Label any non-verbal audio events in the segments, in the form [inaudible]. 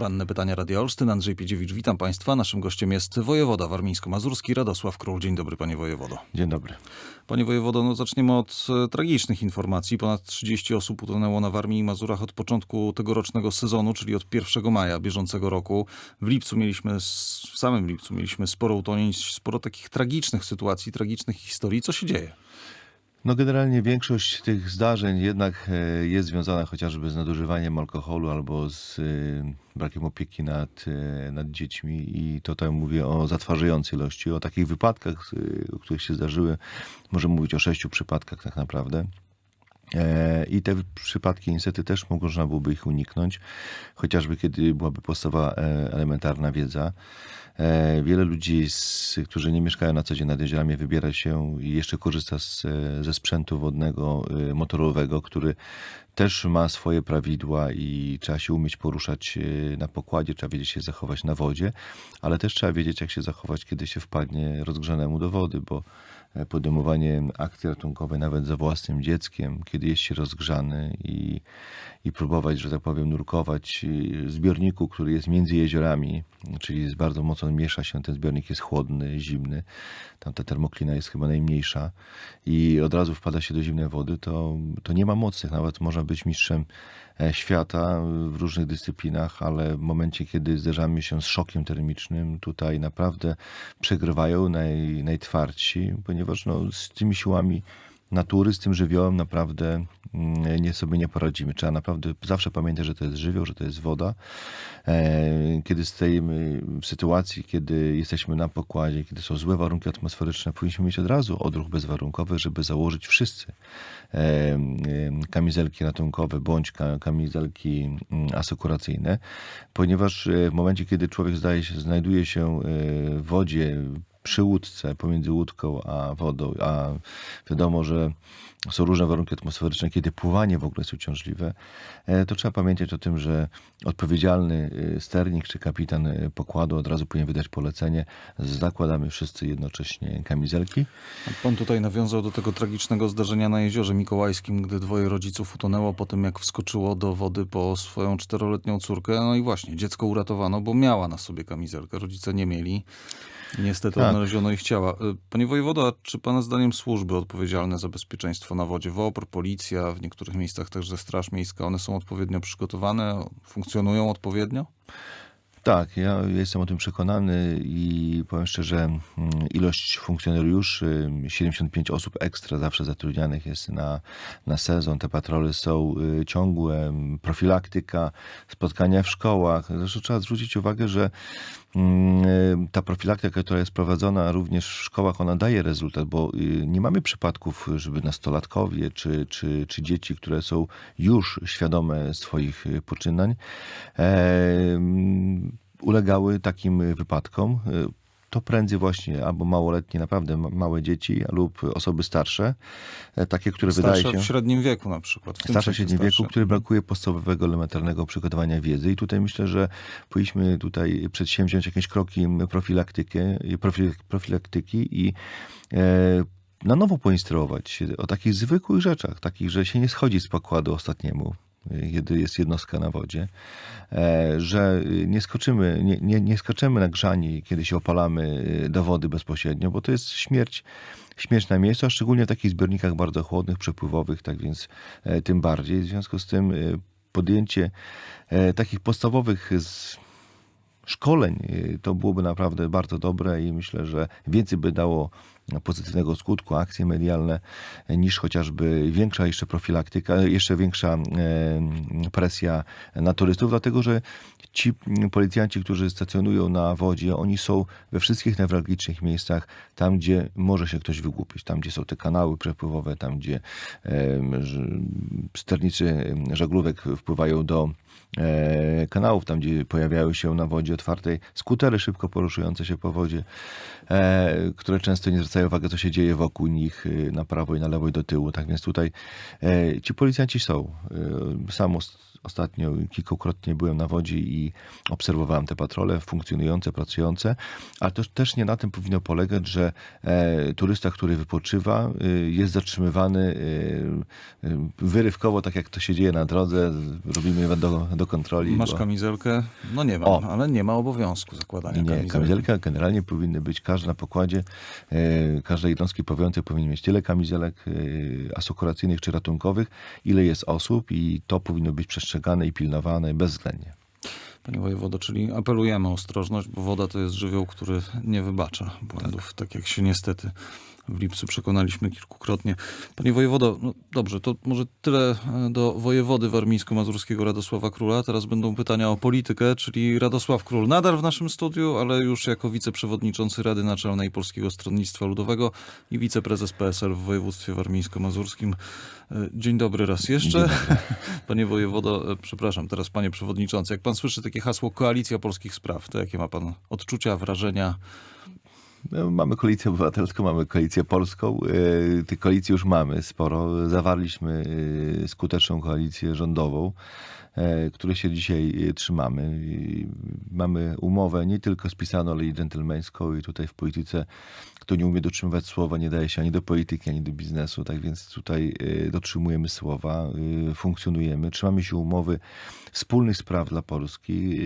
Poranne pytania Radia Olsztyn. Andrzej Piedziewicz, witam Państwa. Naszym gościem jest wojewoda warmińsko-mazurski Radosław Król. Dzień dobry, panie wojewodo. Dzień dobry. Panie wojewodo, no zaczniemy od e, tragicznych informacji. Ponad 30 osób utonęło na Warmii i Mazurach od początku tegorocznego sezonu, czyli od 1 maja bieżącego roku. W lipcu mieliśmy, w samym lipcu mieliśmy sporo utonięć, sporo takich tragicznych sytuacji, tragicznych historii. Co się dzieje? No generalnie większość tych zdarzeń jednak e, jest związana chociażby z nadużywaniem alkoholu albo z e, brakiem opieki nad, e, nad dziećmi i tutaj mówię o zatrważającej ilości. O takich wypadkach, o których się zdarzyły, możemy mówić o sześciu przypadkach tak naprawdę. E, I te przypadki niestety też można byłoby ich uniknąć, chociażby kiedy byłaby podstawowa e, elementarna wiedza. E, Wiele ludzi, którzy nie mieszkają na co dzień nad jeziorami, wybiera się i jeszcze korzysta z, ze sprzętu wodnego, motorowego, który też ma swoje prawidła i trzeba się umieć poruszać na pokładzie, trzeba wiedzieć się zachować na wodzie, ale też trzeba wiedzieć, jak się zachować, kiedy się wpadnie rozgrzanemu do wody, bo podejmowanie akcji ratunkowej nawet za własnym dzieckiem, kiedy jest się rozgrzany i, i próbować, że tak powiem, nurkować e, w zbiorniku, który jest między jeziorami, czyli jest bardzo mocno miesza się, ten zbiornik jest chłodny, zimny, tam ta termoklina jest chyba najmniejsza i od razu wpada się do zimnej wody, to, to nie ma mocy. Nawet można być mistrzem e, świata w różnych dyscyplinach, ale w momencie, kiedy zderzamy się z szokiem termicznym, tutaj naprawdę przegrywają naj, najtwardsi, ponieważ no, z tymi siłami natury, z tym żywiołem naprawdę mm, nie sobie nie poradzimy. Trzeba naprawdę zawsze pamiętać, że to jest żywioł, że to jest woda. E, Kiedy stajemy w sytuacji, kiedy jesteśmy na pokładzie, kiedy są złe warunki atmosferyczne, powinniśmy mieć od razu odruch bezwarunkowy, żeby założyć wszyscy e, e, kamizelki ratunkowe bądź ka- kamizelki mm, asekuracyjne, ponieważ w momencie, kiedy człowiek zdaje się, znajduje się w wodzie, przy łódce, pomiędzy łódką a wodą, a wiadomo, że są różne warunki atmosferyczne, kiedy pływanie w ogóle jest uciążliwe, e, to trzeba pamiętać o tym, że odpowiedzialny e, sternik czy kapitan e, pokładu od razu powinien wydać polecenie. Zakładamy wszyscy jednocześnie kamizelki. Pan tutaj nawiązał do tego tragicznego zdarzenia na jeziorze Mikołajskim, gdy dwoje rodziców utonęło po tym, jak wskoczyło do wody po swoją czteroletnią córkę. No i właśnie, dziecko uratowano, bo miała na sobie kamizelkę. Rodzice nie mieli. Niestety Tak. odnaleziono ich ciała. Y, Panie wojewodo, a czy pana zdaniem służby odpowiedzialne za bezpieczeństwo na wodzie, WOPR, policja, w niektórych miejscach także Straż Miejska, one są odpowiednio przygotowane, funkcjonują odpowiednio? Tak, ja jestem o tym przekonany i powiem szczerze, mm, ilość funkcjonariuszy, 75 osób ekstra zawsze zatrudnianych jest na, na sezon. Te patrole są y, ciągłe, m, profilaktyka, spotkania w szkołach. Zresztą trzeba zwrócić uwagę, że mm, ta profilaktyka, która jest prowadzona również w szkołach, ona daje rezultat, bo y, nie mamy przypadków, żeby nastolatkowie czy, czy, czy dzieci, które są już świadome swoich y, poczynań, ulegały takim wypadkom. To prędzej właśnie albo małoletnie, naprawdę ma- małe dzieci lub osoby starsze, e, takie, które wydaje Starsze się w średnim wieku na przykład. w starsze w średnim wieku, starsze. który brakuje podstawowego, elementarnego przygotowania wiedzy. I tutaj myślę, że powinniśmy tutaj przedsięwziąć jakieś kroki profilaktykę, profil, profilaktyki i e, na nowo poinstruować się o takich zwykłych rzeczach, takich, że się nie schodzi z pokładu ostatniemu, kiedy jest jednostka na wodzie, e, że nie skoczymy, nie, nie, nie skaczemy na grzani, kiedy się opalamy e, do wody bezpośrednio, bo to jest śmierć śmierć na miejscu, a szczególnie w takich zbiornikach bardzo chłodnych, przepływowych, tak więc e, tym bardziej. W związku z tym podjęcie takich podstawowych szkoleń to byłoby naprawdę bardzo dobre i myślę, że więcej by dało pozytywnego skutku akcje medialne e, niż chociażby większa jeszcze profilaktyka, jeszcze większa e, presja na turystów, dlatego że ci policjanci, którzy stacjonują na wodzie, oni są we wszystkich newralgicznych miejscach, tam gdzie może się ktoś wygłupić, tam gdzie są te kanały przepływowe, tam gdzie sternicy żaglówek wpływają do e, kanałów, tam gdzie pojawiają się na wodzie otwartej skutery szybko poruszające się po wodzie, e, które często nie zwracają zwracają uwagę, co się dzieje wokół nich y, na prawo i na lewo i do tyłu. Tak więc tutaj e, ci policjanci są. E, Sam os- ostatnio kilkukrotnie byłem na wodzie i obserwowałem te patrole funkcjonujące, pracujące, ale to też nie na tym powinno polegać, że e, turysta, który wypoczywa, y, jest zatrzymywany y, wyrywkowo, tak jak to się dzieje na drodze, robimy do, do kontroli. Masz bo- kamizelkę? No nie mam, O. ale nie ma obowiązku zakładania nie, kamizelki. kamizelka generalnie powinny być, każda na pokładzie, e, każdej jednostki powiącej powinien mieć tyle kamizelek e, asekuracyjnych czy ratunkowych, ile jest osób i to powinno być przestrzegane i pilnowane bezwzględnie. Panie wojewodo, czyli apelujemy o ostrożność, bo woda to jest żywioł, który nie wybacza błędów, tak, jak się niestety w lipcu przekonaliśmy kilkukrotnie. Panie wojewodo, no dobrze, to może tyle e, do wojewody warmińsko-mazurskiego Radosława Króla. Teraz będą pytania o politykę, czyli Radosław Król nadal w naszym studiu, ale już jako wiceprzewodniczący Rady Naczelnej Polskiego Stronnictwa Ludowego i wiceprezes PSL w województwie warmińsko-mazurskim. E, Dzień dobry raz jeszcze. [laughs] Panie wojewodo, e, przepraszam, teraz panie przewodniczący, jak pan słyszy takie hasło Koalicja Polskich Spraw, to jakie ma pan odczucia, wrażenia? No, mamy koalicję obywatelską, mamy koalicję polską. E, Tych koalicji już mamy sporo. Zawarliśmy e, skuteczną koalicję rządową, e, której się dzisiaj trzymamy. Mamy umowę nie tylko spisaną, ale i dżentelmeńską i tutaj w polityce kto nie umie dotrzymywać słowa, nie daje się ani do polityki, ani do biznesu. Tak więc tutaj dotrzymujemy słowa, funkcjonujemy, trzymamy się umowy wspólnych spraw dla Polski.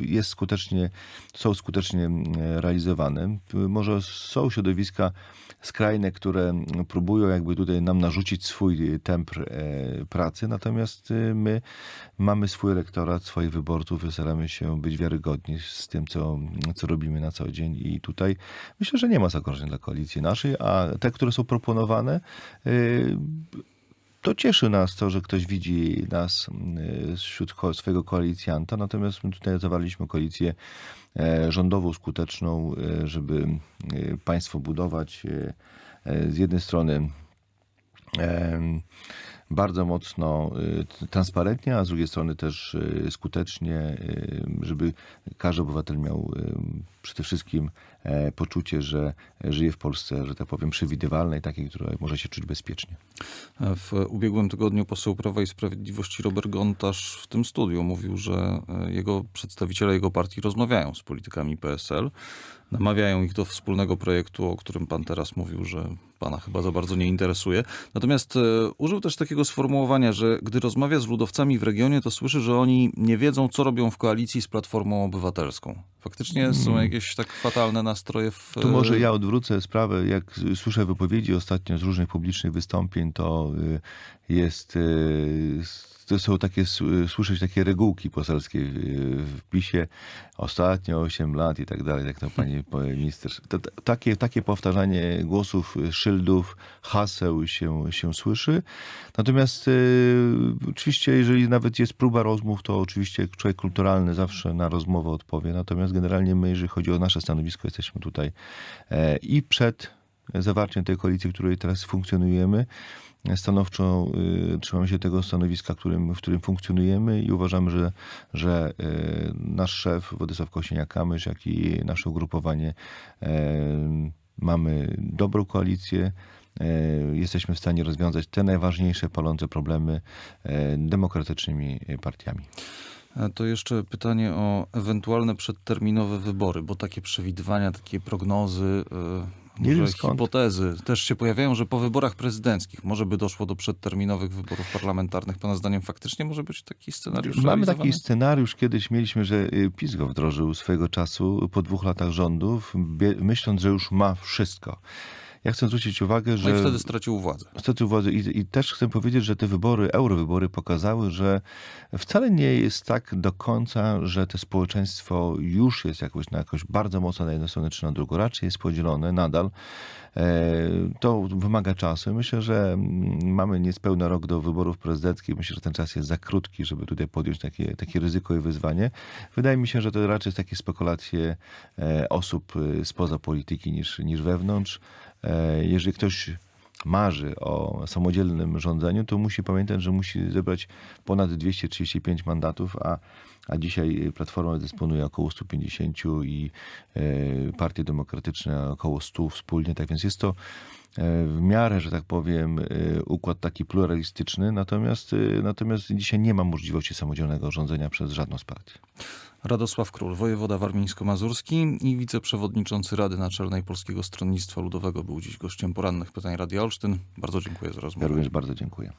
Jest skutecznie, są skutecznie realizowane. E, Może są środowiska skrajne, które próbują jakby tutaj nam narzucić swój temp e, pracy, natomiast e, my mamy swój elektorat, swoich wyborców i staramy się być wiarygodni z tym, co, co robimy na co dzień. I tutaj myślę, że nie ma zagrożeń dla koalicji naszej, a te, które są proponowane, to cieszy nas to, że ktoś widzi nas y, wśród swojego koalicjanta, natomiast my tutaj zawarliśmy koalicję e, rządową, skuteczną, e, żeby e, państwo budować e, z jednej strony bardzo mocno y, transparentnie, a z drugiej strony też y, skutecznie, y, żeby każdy obywatel miał y, przede wszystkim e, poczucie, że żyje w Polsce, że tak powiem, przewidywalnej, takiej, której może się czuć bezpiecznie. W ubiegłym tygodniu poseł Prawa i Sprawiedliwości Robert Gontarz w tym studiu mówił, że e, jego przedstawiciele jego partii rozmawiają z politykami PSL, namawiają ich do wspólnego projektu, o którym pan teraz mówił, że pana chyba za bardzo nie interesuje. Natomiast e, użył też takiego sformułowania, że gdy rozmawia z ludowcami w regionie, to słyszy, że oni nie wiedzą, co robią w koalicji z Platformą Obywatelską. Faktycznie są jakieś tak fatalne nastroje w... Tu e, może ja odwrócę sprawę. Jak słyszę wypowiedzi ostatnio z różnych publicznych wystąpień, to y, jest. To są takie, słyszeć takie regułki poselskie w PiSie. Ostatnio 8 lat i tak dalej, jak to pani [laughs] minister. To, takie, takie powtarzanie głosów, y, szyldów, haseł się, się słyszy. Natomiast y, oczywiście, jeżeli nawet jest próba rozmów, to oczywiście człowiek kulturalny zawsze na rozmowę odpowie. Natomiast generalnie my, jeżeli chodzi o nasze stanowisko, jesteśmy tutaj e, i przed zawarciem tej koalicji, w której teraz funkcjonujemy, stanowczo y, trzymamy się tego stanowiska, którym, w którym funkcjonujemy i uważamy, że, że y, nasz szef Władysław Kosiniak-Kamysz, jak i nasze ugrupowanie e, mamy dobrą koalicję, jesteśmy w stanie rozwiązać te najważniejsze palące problemy demokratycznymi partiami. To jeszcze pytanie o ewentualne przedterminowe wybory, bo takie przewidywania, takie prognozy, Nie wiem skąd. hipotezy też się pojawiają, że po wyborach prezydenckich może by doszło do przedterminowych wyborów parlamentarnych. Pana zdaniem faktycznie może być taki scenariusz Mamy taki scenariusz, kiedyś mieliśmy, że y, PiS go wdrożył swego czasu po dwóch latach rządów, myśląc, że już ma wszystko. Ja chcę zwrócić uwagę, No że... i wtedy stracił władzę. Stracił władzę. I, I też chcę powiedzieć, że te wybory, eurowybory pokazały, że wcale nie jest tak do końca, że to społeczeństwo już jest jakoś na jakoś bardzo mocno na jedną stronę czy na drugą. Raczej jest podzielone nadal. E, To wymaga czasu. Myślę, że mm, mamy niespełna rok do wyborów prezydenckich. Myślę, że ten czas jest za krótki, żeby tutaj podjąć takie, takie ryzyko i wyzwanie. Wydaje mi się, że to raczej jest takie spekulacje e, osób e, spoza polityki niż, niż wewnątrz. E, Jeżeli ktoś marzy o samodzielnym rządzeniu, to musi pamiętać, że musi zebrać ponad 235 mandatów, a, a dzisiaj Platforma dysponuje około 150 i e, partie demokratyczne około 100 wspólnie. Tak więc jest to w miarę, że tak powiem, e, układ taki pluralistyczny, natomiast, e, natomiast dzisiaj nie ma możliwości samodzielnego rządzenia przez żadną z partii. Radosław Król, wojewoda warmińsko-mazurski i wiceprzewodniczący Rady Naczelnej Polskiego Stronnictwa Ludowego był dziś gościem porannych pytań Radia Olsztyn. Bardzo dziękuję za Ja rozmowę. również bardzo dziękuję.